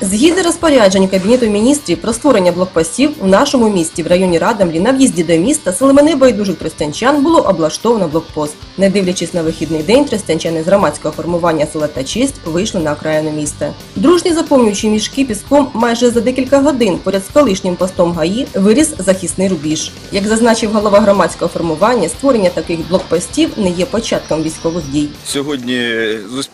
Згідно розпоряджень Кабінету міністрів про створення блокпостів в нашому місті в районі Радомлі на в'їзді до міста силами небайдужих тростянчан було облаштовано блокпост. Не дивлячись на вихідний день, тростянчани з громадського формування села та честь вийшли на окраїну міста. Дружні заповнюючи мішки піском майже за декілька годин поряд з колишнім постом ГАІ виріс захисний рубіж. Як зазначив голова громадського формування, створення таких блокпостів не є початком військових дій. Сьогодні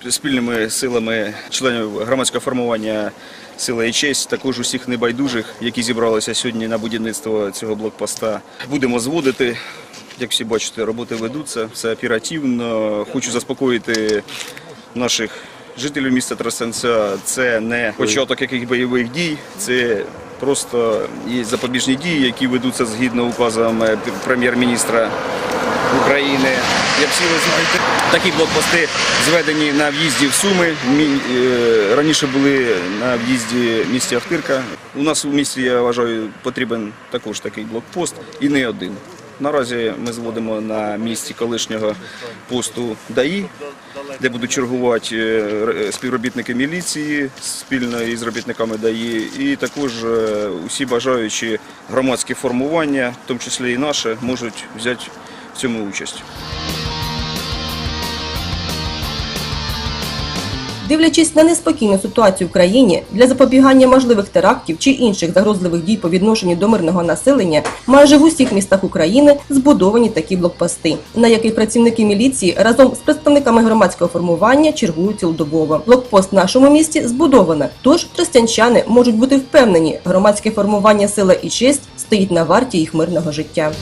з спільними силами членів громадського формування Сила і честь, також усіх небайдужих, які зібралися сьогодні на будівництво цього блокпоста, будемо зводити. Як всі бачите, роботи ведуться, все оперативно. Хочу заспокоїти наших жителів міста Тростянця. Це не початок яких бойових дій, це просто є запобіжні дії, які ведуться згідно указом прем'єр-міністра України. Як всі ви знаєте, такі блокпости зведені на в'їзді в Суми. Мі- е, Раніше були на в'їзді місті Ахтирка. У нас у місті, я вважаю, потрібен також такий блокпост і не один. Наразі ми зводимо на місці колишнього посту ДАІ, де будуть чергувати е, співробітники міліції спільно із робітниками ДАІ, і також е, усі бажаючі громадські формування, в тому числі і наше, можуть взяти в цьому участь. Дивлячись на неспокійну ситуацію в країні, для запобігання можливих терактів чи інших загрозливих дій по відношенню до мирного населення, майже в усіх містах України збудовані такі блокпости, на яких працівники міліції разом з представниками громадського формування чергують цілодобово. Блокпост в нашому місті збудовано, тож тростянчани можуть бути впевнені, громадське формування сила і честь стоїть на варті їх мирного життя.